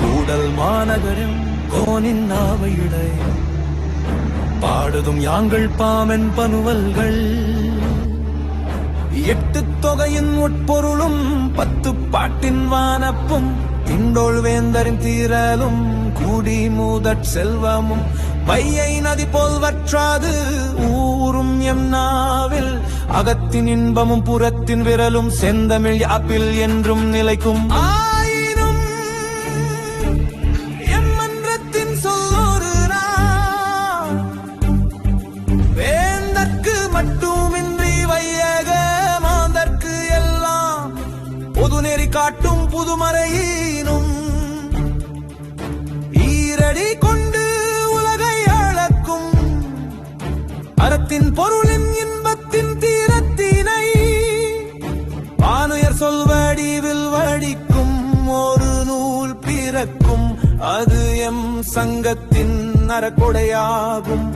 கூடல் மாநகரம் கோனின் நாவையுடைய பாடுதும் யாங்கள் பாமன் பனுவல்கள். எட்டு தொகையின் உட்பொருளும் பத்து பாட்டின் வானப்பும் திண்டோள் வேந்தரின் தீரலும் கூடி மூதற் செல்வமும் பையை நதி போல் வற்றாது ஊரும் எம் நாவில் அகத்தின் இன்பமும் புறத்தின் விரலும் செந்தமிழ் யாப்பில் என்றும் நிலைக்கும். ஆ நெறி காட்டும் புதுமறையினும் ஈரடி கொண்டு உலகை அளக்கும் அறத்தின் பொருளின் இன்பத்தின் தீரத்தினை வானுயர் சொல்வடிவில் வடிக்கும் ஒரு நூல் பிறக்கும். அது எம் சங்கத்தின் அறக்கொடையாகும்.